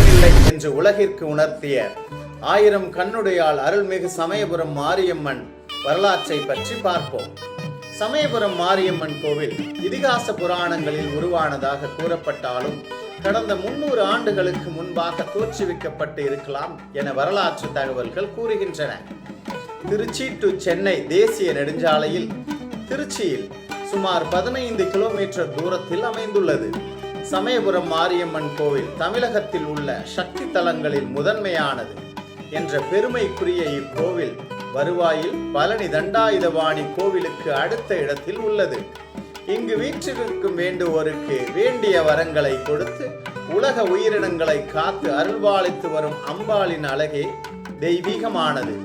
இறைவனில்லை என்று உலகிற்கு உணர்த்திய ஆயிரம் கண்ணுடையால் அருள்மிகு சமயபுரம் மாரியம்மன் வரலாற்றை பற்றி பார்ப்போம். சமயபுரம் மாரியம்மன் கோவில் இதிகாச புராணங்களில் உருவானதாக கூறப்பட்டாலும் கடந்த முன்னூறு ஆண்டுகளுக்கு முன்பாக தோற்றுவிக்கப்பட்டு இருக்கலாம் என வரலாற்று தகவல்கள் கூறுகின்றன. திருச்சி டு சென்னை தேசிய நெடுஞ்சாலையில் திருச்சியில் சுமார் பதினைந்து கிலோமீட்டர் தூரத்தில் அமைந்துள்ளது. சமயபுரம் மாரியம்மன் கோவில் தமிழகத்தில் உள்ள சக்தி தலங்களில் முதன்மையானது. என்ற பெருமைக்குரிய இக்கோவில் வருவாயில் பழனி தண்டாயுதபாணி கோவிலுக்கு அடுத்த இடத்தில் உள்ளது. இங்கு வீற்றிருக்கும் வேண்டுவோருக்கு வேண்டிய வரங்களை கொடுத்து உலக உயிரினங்களை காத்து அருள்பாலித்து வரும் அம்பாளின் அழகே தெய்வீகமானது.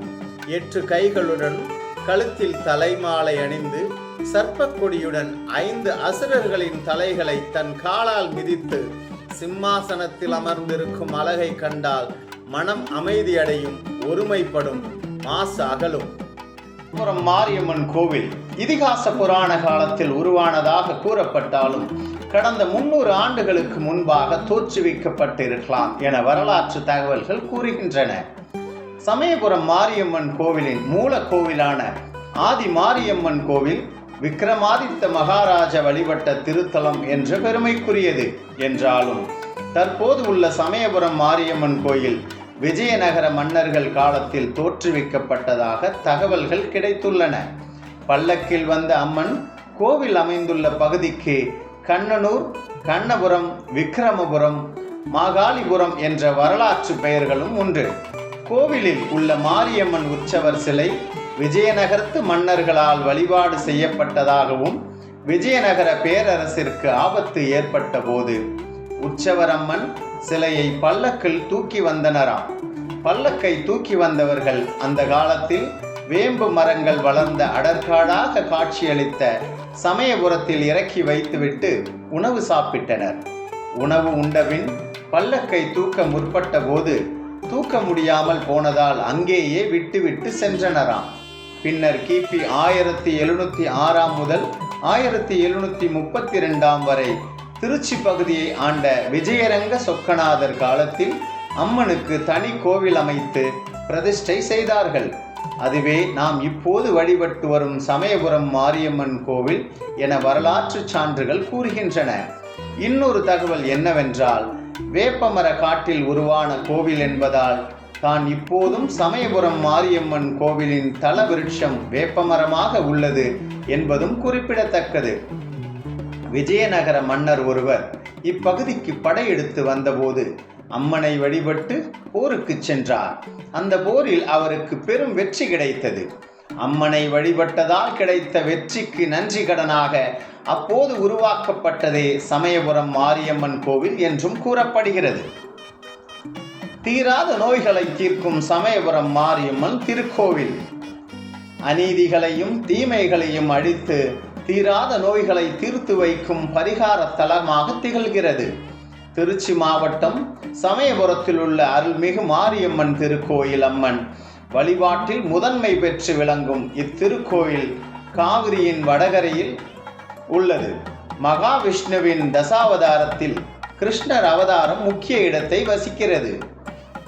எட்டு கைகளுடன் கழுத்தில் தலைமாலை அணிந்து சர்ப்பக்கொடியுடன் ஐந்து அசுரர்களின் தலைகளை தன் காலால் மிதித்து சிம்மாசனத்தில் அமர்ந்திருக்கும் அழகை கண்டால் மனம் அமைதியடையும் ஒருமைப்படும் மாசு அகலும். மாரியம்மன் கோவில் இதிகாச புராண காலத்தில் உருவானதாக கூறப்பட்டாலும் கடந்த முன்னூறு ஆண்டுகளுக்கு முன்பாக தோற்றுவிக்கப்பட்டிருக்கலாம் என வரலாற்று தகவல்கள் கூறுகின்றன. சமயபுரம் மாரியம்மன் கோவிலின் மூல கோவிலான ஆதி மாரியம்மன் கோவில் விக்ரமாதித்த மகாராஜ வழிபட்ட திருத்தலம் என்ற பெருமைக்குரியது. என்றாலும் தற்போது உள்ள சமயபுரம் மாரியம்மன் கோயில் விஜயநகர மன்னர்கள் காலத்தில் தோற்றுவிக்கப்பட்டதாக தகவல்கள் கிடைத்துள்ளன. பல்லக்கில் வந்த அம்மன் கோவில் அமைந்துள்ள பகுதிக்கு கண்ணனூர் கண்ணபுரம் விக்ரமபுரம் மாகாளிபுரம் என்ற வரலாற்று பெயர்களும் உண்டு. கோவிலில் உள்ள மாரியம்மன் உற்சவர் சிலை விஜயநகரத்து மன்னர்களால் வழிபாடு செய்யப்பட்டதாகவும் விஜயநகர பேரரசிற்கு ஆபத்து ஏற்பட்ட போது உற்சவரம்மன் சிலையை பல்லக்கில் தூக்கி வந்தனராம். பல்லக்கை தூக்கி வந்தவர்கள் அந்த காலத்தில் வேம்பு மரங்கள் வளர்ந்த அடர்காடாக காட்சியளித்த சமயபுரத்தில் இறக்கி வைத்துவிட்டு உணவு சாப்பிட்டனர். உணவு உண்டபின் பல்லக்கை தூக்க முற்பட்ட போது தூக்க முடியாமல் போனதால் அங்கேயே விட்டுவிட்டு சென்றனராம். பின்னர் கிபி ஆயிரத்தி எழுநூத்தி ஆறாம் முதல் ஆயிரத்தி எழுநூத்தி முப்பத்தி ரெண்டாம் வரை திருச்சி பகுதியை ஆண்ட விஜயரங்க சொக்கநாதர் காலத்தில் அம்மனுக்கு தனி கோவில் அமைத்து பிரதிஷ்டை செய்தார்கள். அதுவே நாம் இப்போது வழிபட்டு வரும் சமயபுரம் மாரியம்மன் கோவில் என வரலாற்று சான்றுகள் கூறுகின்றன. இன்னொரு தகவல் என்னவென்றால் வேப்பமர காட்டில் உருவான கோவில் என்பதால் தான் இப்போதும் சமயபுரம் மாரியம்மன் கோவிலின் தல விருட்சம் வேப்பமரமாக உள்ளது என்பதும் குறிப்பிடத்தக்கது. விஜயநகர மன்னர் ஒருவர் இப்பகுதிக்கு படையெடுத்து வந்தபோது அம்மனை வழிபட்டு போருக்கு சென்றார். அந்த போரில் அவருக்கு பெரும் வெற்றி கிடைத்தது. அம்மனை வழிபட்டதால் கிடைத்த வெற்றிக்கு நன்றி கடனாக அப்போது உருவாக்கப்பட்டதே சமயபுரம் மாரியம்மன் கோவில் என்றும் கூறப்படுகிறது. தீராத நோய்களை தீர்க்கும் சமயபுரம் மாரியம்மன் திருக்கோவில். அநீதிகளையும் தீமைகளையும் அழித்து தீராத நோய்களை தீர்த்து வைக்கும் பரிகார தலமாக திகழ்கிறது. திருச்சி மாவட்டம் சமயபுரத்தில் உள்ள அருள்மிகு மாரியம்மன் திருக்கோயில் அம்மன் வழிபாட்டில் முதன்மை பெற்று விளங்கும் இத்திருக்கோயில் காவிரியின் வடகரையில் உள்ளது. மகாவிஷ்ணுவின் தசாவதாரத்தில் கிருஷ்ணர் அவதாரம் முக்கிய இடத்தை வசிக்கிறது.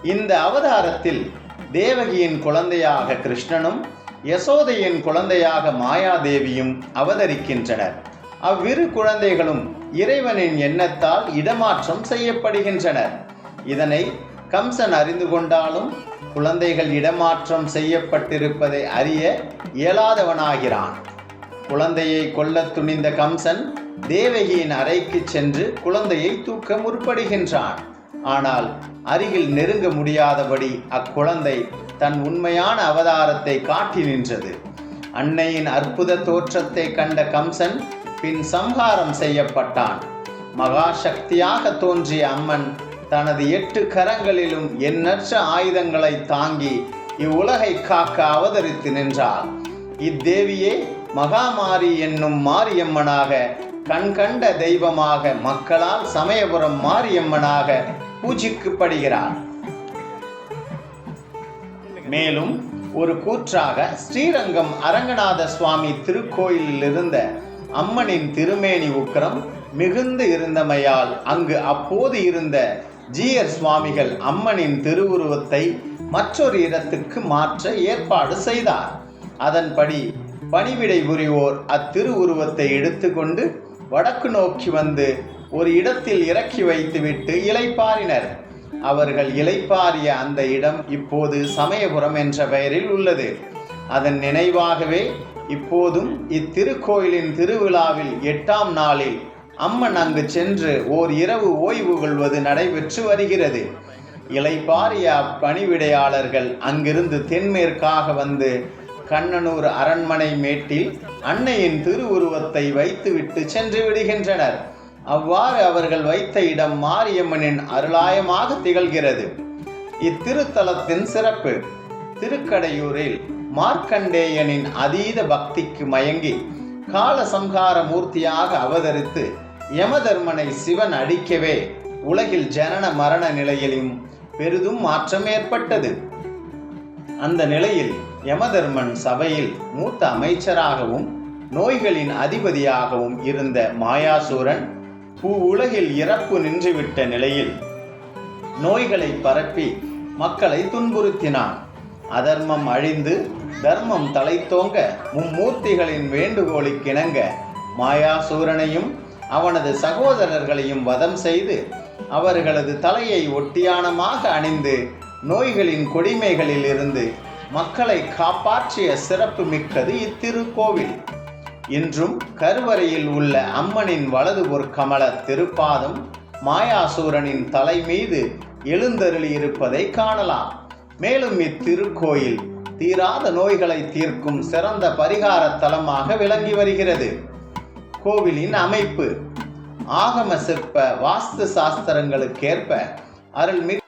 இந்த அவதாரத்தில் தேவகியின் குழந்தையாக கிருஷ்ணனும் யசோதையின் குழந்தையாக மாயாதேவியும் அவதரிக்கின்றனர். அவ்விரு குழந்தைகளும் இறைவனின் எண்ணத்தால் இடமாற்றம் செய்யப்படுகின்றனர். இதனை கம்சன் அறிந்து கொண்டாலும் குழந்தைகள் இடமாற்றம் செய்யப்பட்டிருப்பதை அறிய இயலாதவனாகிறான். குழந்தையை கொல்லத் துணிந்த கம்சன் தேவகியின் அறைக்கு சென்று குழந்தையை தூக்க முற்படுகின்றான். ஆனால் அருகில் நெருங்க முடியாதபடி அக்குழந்தை தன் உண்மையான அவதாரத்தை காட்டி நின்றது. அன்னையின் அற்புத தோற்றத்தை கண்ட கம்சன் பின் சம்ஹாரம் செய்யப்பட்டான். மகா சக்தியாக தோன்றிய அம்மன் தனது எட்டு கரங்களிலும் எண்ணற்ற ஆயுதங்களை தாங்கி இவ்வுலகை காக்க அவதரித்து நின்றாள். இத்தேவியே மகாமாரி என்னும் மாரியம்மனாக கண்கண்ட தெய்வமாக மக்களால் சமயபுரம் மாரியம்மனாக பூஜிக்கப்படுகிறார். மேலும் ஒரு கூற்றாக ஸ்ரீரங்கம் அரங்கநாத சுவாமி திருக்கோயிலில் இருந்த அம்மனின் திருமேனி உக்கிரம் மிகுந்து இருந்தமையால் அங்கு அப்போது இருந்த ஜீயர் சுவாமிகள் அம்மனின் திருவுருவத்தை மற்றொரு இடத்துக்கு மாற்ற ஏற்பாடு செய்தார். அதன்படி பணிவிடை புரிவோர் அத்திருவுருவத்தை எடுத்துக்கொண்டு வடக்கு நோக்கி வந்து ஒரு இடத்தில் இறக்கி வைத்துவிட்டு இலைப்பாரினர் அவர்கள் இலைப்பாரிய அந்த இடம் இப்போது சமயபுரம் என்ற பெயரில் உள்ளது. அதன் நினைவாகவே இப்போதும் இத்திருக்கோயிலின் திருவிழாவில் எட்டாம் நாளில் அம்மன் அங்கு சென்று ஓர் இரவு ஓய்வு கொள்வது நடைபெற்று வருகிறது. இலைப்பாரிய அப்பணிவிடையாளர்கள் அங்கிருந்து தென்மேற்காக வந்து கண்ணனூர் அரண்மனை மேட்டில் அன்னையின் திருவுருவத்தை வைத்துவிட்டு சென்று விடுகின்றனர். அவ்வாறு அவர்கள் வைத்த இடம் மாரியம்மனின் அருளாயமாக திகழ்கிறது. இத்திருத்தலத்தின் சிறப்பு திருக்கடையூரில் மார்க்கண்டேயனின் அதீத பக்திக்கு மயங்கி கால சம்ஹார மூர்த்தியாக அவதரித்து யமதர்மனை சிவன் அடிக்கவே உலகில் ஜனன மரண நிலையிலும் பெரிதும் மாற்றம் ஏற்பட்டது. அந்த நிலையில் யமதர்மன் சபையில் மூத்த அமைச்சராகவும் நோய்களின் அதிபதியாகவும் இருந்த மாயாசூரன் பூ உலகில் இறப்பு நின்றுவிட்ட நிலையில் நோய்களை பரப்பி மக்களை துன்புறுத்தினான். அதர்மம் அழிந்து தர்மம் தலைத்தோங்க மும்மூர்த்திகளின் வேண்டுகோளுக்கிணங்க மாயாசூரனையும் அவனது சகோதரர்களையும் வதம் செய்து அவர்களது தலையை ஒட்டியானமாக அணிந்து நோய்களின் கொடிமைகளில் இருந்து மக்களை காப்பாற்றிய சிறப்பு மிக்கது இத்திருக்கோவில். இன்றும் கருவறையில் உள்ள அம்மனின் வலது ஒரு கமல திருப்பாதம் மாயாசூரனின் தலை மீது எழுந்தருளி இருப்பதை காணலாம். மேலும் இத்திருக்கோயில் தீராத நோய்களை தீர்க்கும் சிறந்த பரிகார தலமாக விளங்கி வருகிறது. கோவிலின் அமைப்பு. ஆகம சிற்ப வாஸ்து சாஸ்திரங்களுக்கேற்ப அருள்மிகு